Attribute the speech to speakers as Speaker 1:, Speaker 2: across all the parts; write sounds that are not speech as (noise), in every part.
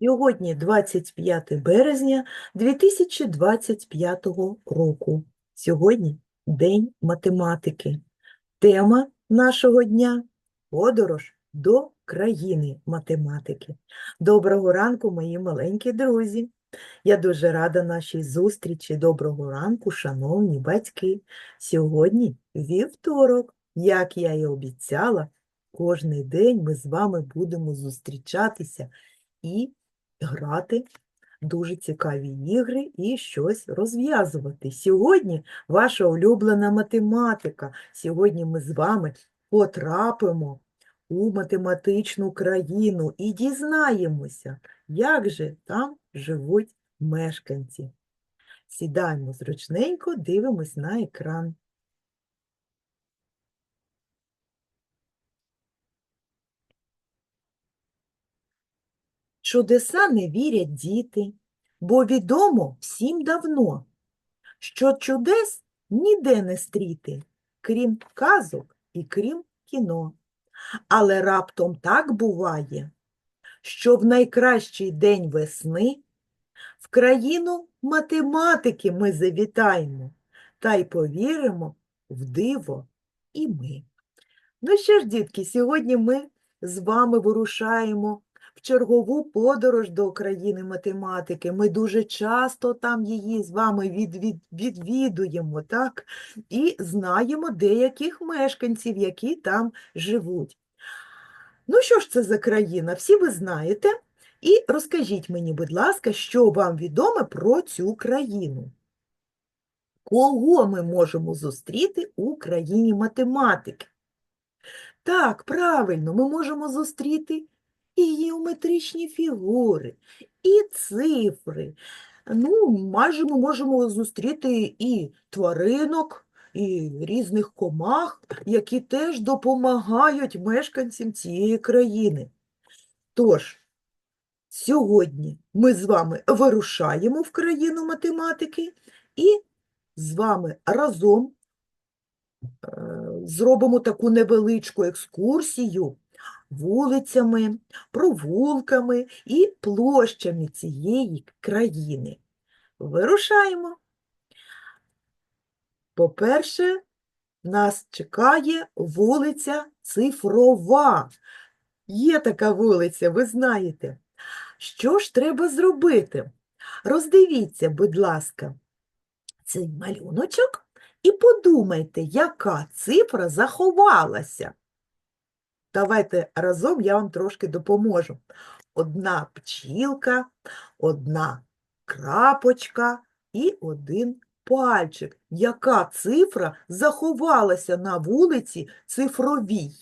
Speaker 1: Сьогодні 25 березня 2025 року. Сьогодні День математики. Тема нашого дня – подорож до країни математики. Доброго ранку, мої маленькі друзі! Я дуже рада нашій зустрічі. Доброго ранку, шановні батьки! Сьогодні вівторок, як я і обіцяла, кожний день ми з вами будемо зустрічатися і грати дуже цікаві ігри і щось розв'язувати. Сьогодні ваша улюблена математика. Сьогодні ми з вами потрапимо у математичну країну і дізнаємося, як же там живуть мешканці. Сідаємо зручненько, дивимось на екран. Чудеса не вірять діти, бо відомо всім давно, що чудес ніде не стріти, крім казок і крім кіно. Але раптом так буває, що в найкращий день весни в країну математики ми завітаємо та й повіримо в диво і ми. Ну що ж, дітки, сьогодні ми з вами вирушаємо чергову подорож до країни математики. Ми дуже часто там її з вами відвід, відвідуємо, так? І знаємо деяких мешканців, які там живуть. Ну, що ж це за країна? Всі ви знаєте. І розкажіть мені, будь ласка, що вам відомо про цю країну? Кого ми можемо зустріти у країні математики? Так, правильно, ми можемо зустріти і геометричні фігури, і цифри. Ну, майже ми можемо зустріти і тваринок, і різних комах, які теж допомагають мешканцям цієї країни. Тож, сьогодні ми з вами вирушаємо в країну математики і з вами разом е, зробимо таку невеличку екскурсію вулицями, провулками і площами цієї країни. Вирушаємо. По-перше, нас чекає вулиця Цифрова. Є така вулиця, ви знаєте. Що ж треба зробити? Роздивіться, будь ласка, цей малюночок і подумайте, яка цифра заховалася. Давайте разом я вам трошки допоможу. Одна пчілка, одна крапочка і один пальчик. Яка цифра заховалася на вулиці цифровій?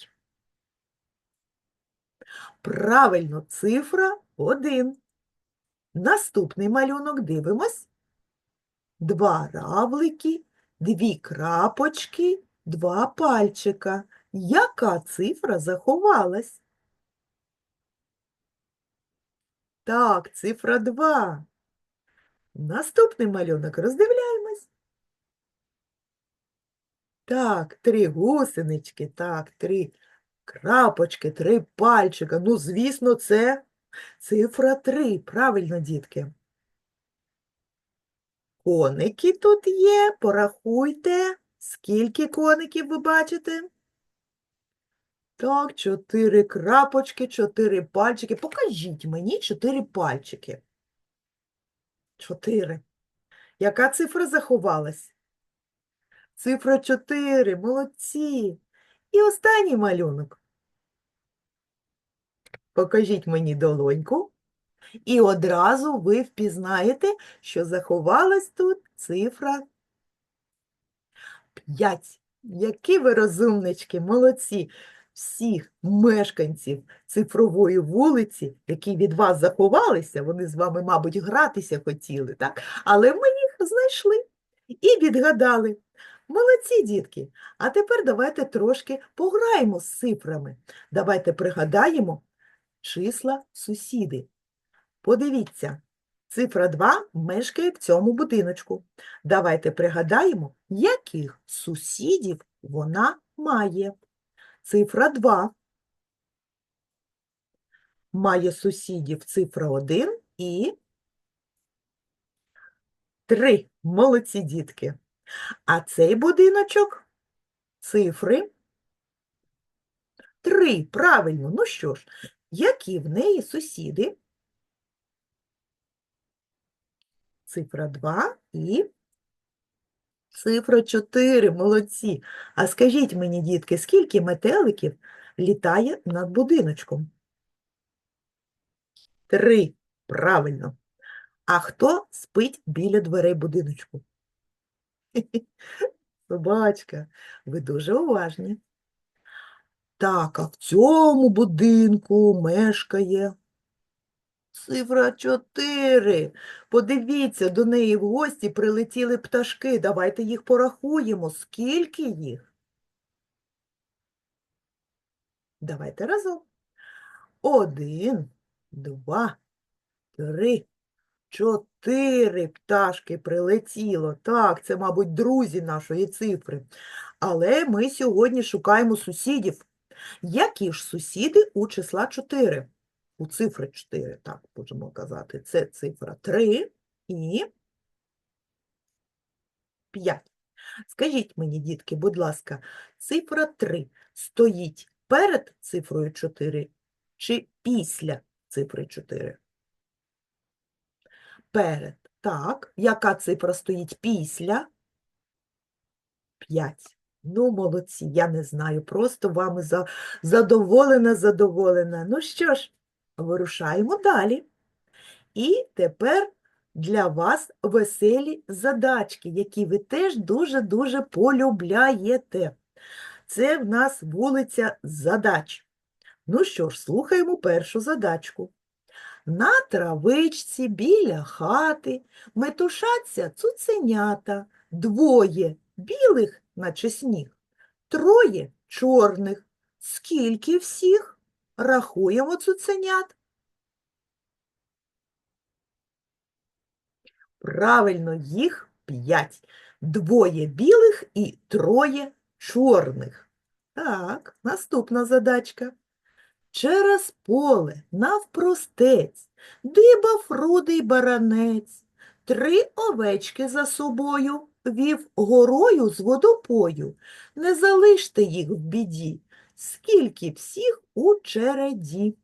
Speaker 1: Правильно, цифра 1. Наступний малюнок дивимось. Два равлики, дві крапочки, два пальчика. Яка цифра заховалась? Так, цифра 2. Наступний малюнок роздивляємось. Так, три гусенички, так, три крапочки, три пальчика. Ну, звісно, це цифра 3. Правильно, дітки. Коники тут є. Порахуйте, скільки коників ви бачите? Так, чотири крапочки, чотири пальчики. Покажіть мені чотири пальчики. Чотири. Яка цифра заховалась? Цифра чотири. Молодці. І останній малюнок. Покажіть мені долоньку. І одразу ви впізнаєте, що заховалась тут цифра 5. Які ви розумнички, молодці! Всіх мешканців цифрової вулиці, які від вас заховалися, вони з вами, мабуть, гратися хотіли, так? Але ми їх знайшли і відгадали. Молодці, дітки! А тепер давайте трошки пограємо з цифрами. Давайте пригадаємо числа сусіди. Подивіться, цифра 2 мешкає в цьому будиночку. Давайте пригадаємо, яких сусідів вона має. Цифра 2. має сусідів цифра 1 і 3. Молодці дітки. А цей будиночок цифри 3. Правильно. Ну що ж, які в неї сусіди? Цифра 2 і цифра 4. Молодці. А скажіть мені, дітки, скільки метеликів літає над будиночком? Три. Правильно. А хто спить біля дверей будиночку? (laughs) Собачка, ви дуже уважні. Так, а в цьому будинку мешкає цифра 4. Подивіться, до неї в гості прилетіли пташки. Давайте їх порахуємо. Скільки їх? Давайте разом. Один, два, три, чотири пташки прилетіло. Так, це, мабуть, друзі нашої цифри. Але ми сьогодні шукаємо сусідів. Які ж сусіди у числа 4? У цифри 4, так можемо казати. Це цифра 3 і 5. Скажіть мені, дітки, будь ласка, цифра 3 стоїть перед цифрою 4 чи після цифри 4? Перед. Так. Яка цифра стоїть після? 5. Ну, молодці, я не знаю, просто вами задоволена, задоволена. Ну що ж, вирушаємо далі. І тепер для вас веселі задачки, які ви теж дуже-дуже полюбляєте. Це в нас вулиця задач. Ну що ж, слухаємо першу задачку. На травичці біля хати метушаться цуценята, двоє білих, наче сніг, троє чорних. Скільки всіх? Рахуємо цуценят. Правильно, їх п'ять. Двоє білих і троє чорних. Так, наступна задачка. Через поле навпростець дибав рудий баранець, три овечки за собою вів горою з водопою. Не залиште їх в біді, скільки всіх у череді.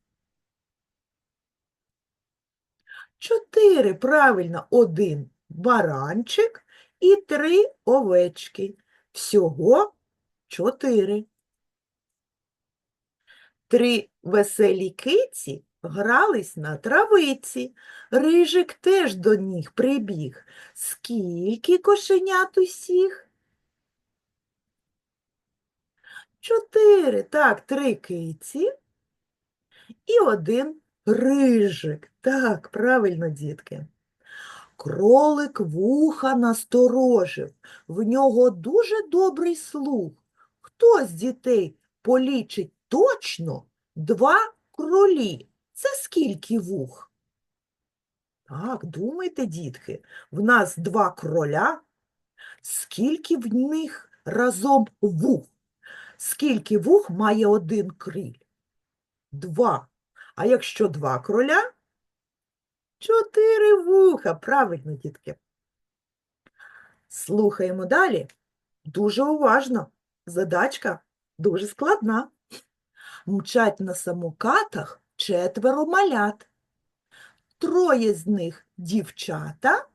Speaker 1: Чотири, правильно, один баранчик і три овечки. Всього чотири. Три веселі киці грались на травиці. Рижик теж до них прибіг. Скільки кошенят усіх? Чотири. Так, три киці і один рижик. Так, правильно, дітки. Кролик вуха насторожив, в нього дуже добрий слух. Хто з дітей полічить точно два кролі? Це скільки вух? Так, думайте, дітки, в нас два кроля. Скільки в них разом вух? Скільки вух має один криль? Два. А якщо два кроля? Чотири вуха. Правильно, дітки. Слухаємо далі. Дуже уважно. Задачка дуже складна. Мчать на самокатах четверо малят. Троє з них дівчата.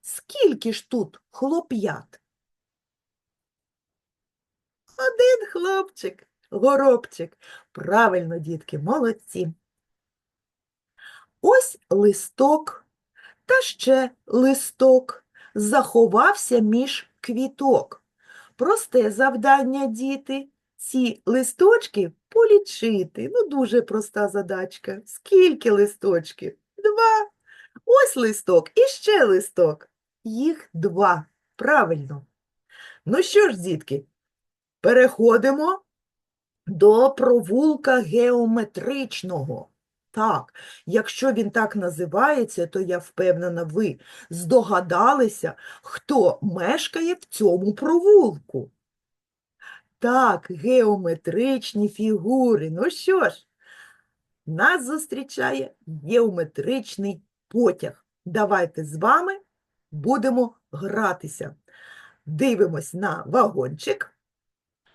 Speaker 1: Скільки ж тут хлоп'ят? Один хлопчик, горобчик. Правильно, дітки, молодці. Ось листок та ще листок заховався між квіток. Просте завдання, діти, ці листочки полічити. Ну, дуже проста задачка. Скільки листочків? Два. Ось листок і ще листок. Їх два. Правильно. Ну що ж, дітки, переходимо до провулка геометричного. Так, якщо він так називається, то я впевнена, ви здогадалися, хто мешкає в цьому провулку. Так, геометричні фігури. Ну що ж, нас зустрічає геометричний потяг. Давайте з вами будемо гратися. Дивимось на вагончик.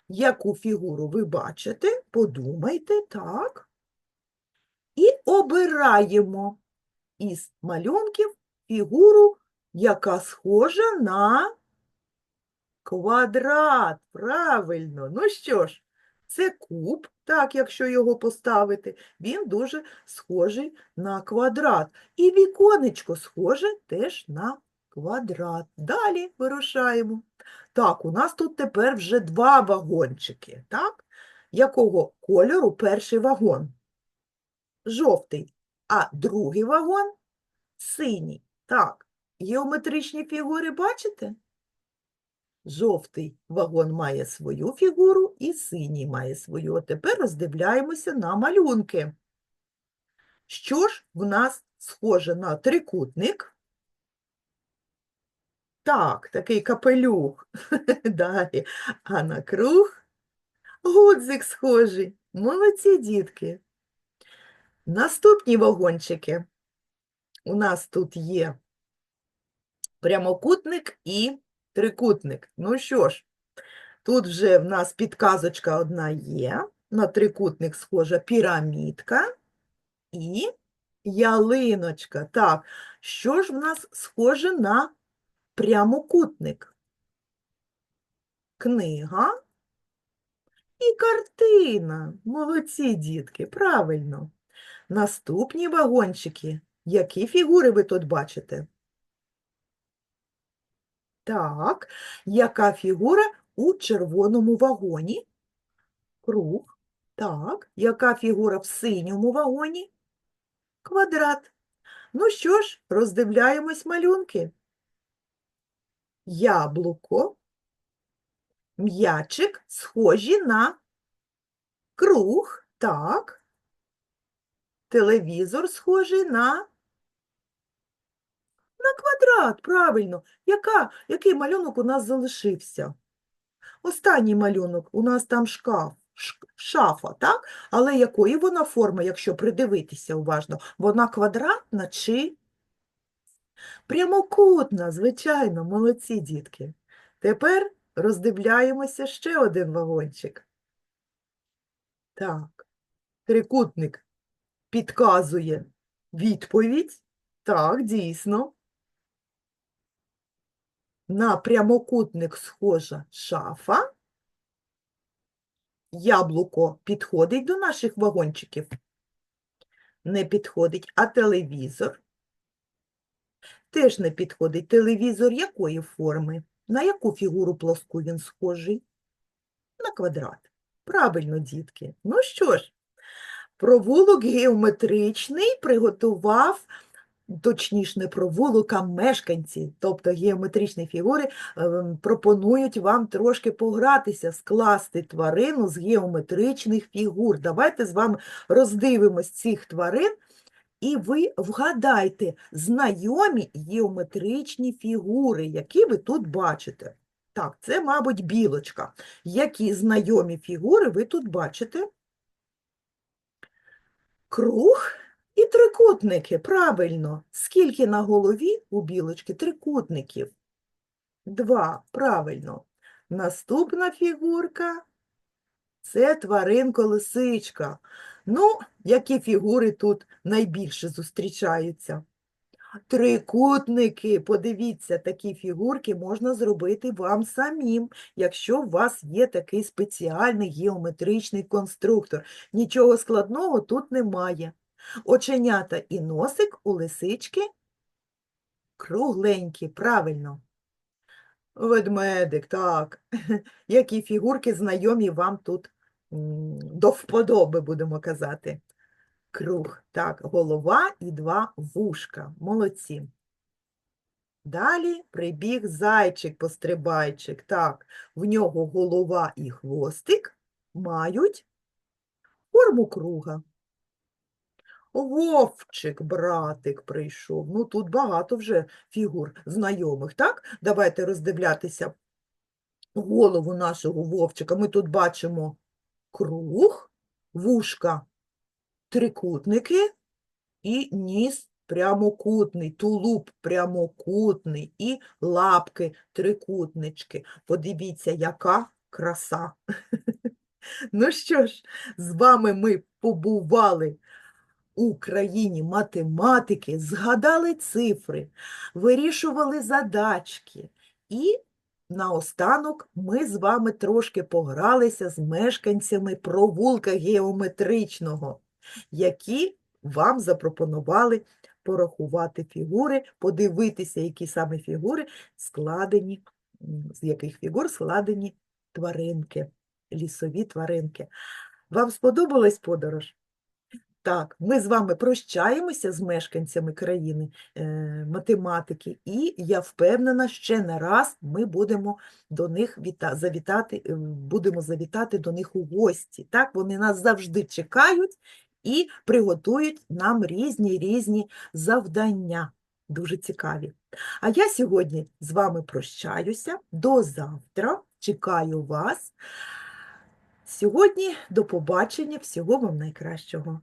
Speaker 1: Яку фігуру ви бачите? Подумайте, так. І обираємо із малюнків фігуру, яка схожа на квадрат. Правильно. Ну що ж, це куб, так, якщо його поставити, він дуже схожий на квадрат. І віконечко схоже теж на квадрат. Далі вирушаємо. Так, у нас тут тепер вже два вагончики, так? Якого кольору перший вагон? Жовтий, а другий вагон синій. Так, геометричні фігури бачите? Жовтий вагон має свою фігуру і синій має свою. А тепер роздивляємося на малюнки. Що ж в нас схоже на трикутник? Так, такий капелюх. (laughs) Далі. А на круг гудзик схожий. Молодці, дітки. Наступні вагончики. У нас тут є прямокутник і трикутник. Ну що ж, тут вже в нас підказочка одна є. На трикутник схожа пірамідка і ялиночка. Так, що ж в нас схоже на прямокутник? Книга і картина. Молодці, дітки, правильно. Наступні вагончики. Які фігури ви тут бачите? Так, яка фігура у червоному вагоні? Круг. Так, яка фігура в синьому вагоні? Квадрат. Ну що ж, роздивляємось малюнки. Яблуко, м'ячик схожі на круг, так. Телевізор схожий на на квадрат, правильно. Яка, який малюнок у нас залишився? Останній малюнок, у нас там шкаф, шафа, так? Але якої вона форми, якщо придивитися уважно? Вона квадратна чи прямокутна? Звичайно, молодці дітки. Тепер роздивляємося ще один вагончик. Так, трикутник підказує відповідь. Так, дійсно. На прямокутник схожа шафа. Яблуко підходить до наших вагончиків? Не підходить. А телевізор? Теж не підходить. Телевізор якої форми? На яку фігуру плоску він схожий? На квадрат. Правильно, дітки. Ну що ж, провулок геометричний приготував точніше, не провулок, а мешканці, тобто геометричні фігури, ем, пропонують вам трошки погратися, скласти тварину з геометричних фігур. Давайте з вами роздивимось цих тварин, і ви вгадайте знайомі геометричні фігури, які ви тут бачите. Так, це, мабуть, білочка. Які знайомі фігури ви тут бачите? Круг і трикутники, правильно. Скільки на голові у білочки трикутників? Два, правильно. Наступна фігурка – це тваринко-лисичка. Ну, які фігури тут найбільше зустрічаються? Трикутники, подивіться, такі фігурки можна зробити вам самим, якщо у вас є такий спеціальний геометричний конструктор. Нічого складного тут немає. Оченята і носик у лисички кругленькі, правильно. Ведмедик, так. (laughs) Які фігурки знайомі вам тут до вподоби, будемо казати. Круг, так, голова і два вушка. Молодці. Далі прибіг зайчик-пострибайчик. Так, в нього голова і хвостик мають форму круга. Вовчик, братик, прийшов. Ну, тут багато вже фігур знайомих, так? Давайте роздивлятися голову нашого вовчика. Ми тут бачимо круг, вушка трикутники і ніс прямокутний, тулуб прямокутний і лапки трикутнички. Подивіться, яка краса. (laughs) Ну що ж, з вами ми побували у країні математики, згадали цифри, вирішували задачки. І наостанок ми з вами трошки погралися з мешканцями провулка геометричного, які вам запропонували порахувати фігури, подивитися, які саме фігури складені, з яких фігур складені тваринки, лісові тваринки. Вам сподобалась подорож? Так, ми з вами прощаємося з мешканцями країни е, математики, і я впевнена, ще не раз ми будемо до них віта, завітати, е, будемо завітати до них у гості. Так, вони нас завжди чекають і приготують нам різні різні завдання. Дуже цікаві. А я сьогодні з вами прощаюся. До завтра. Чекаю вас. Сьогодні до побачення. Всього вам найкращого.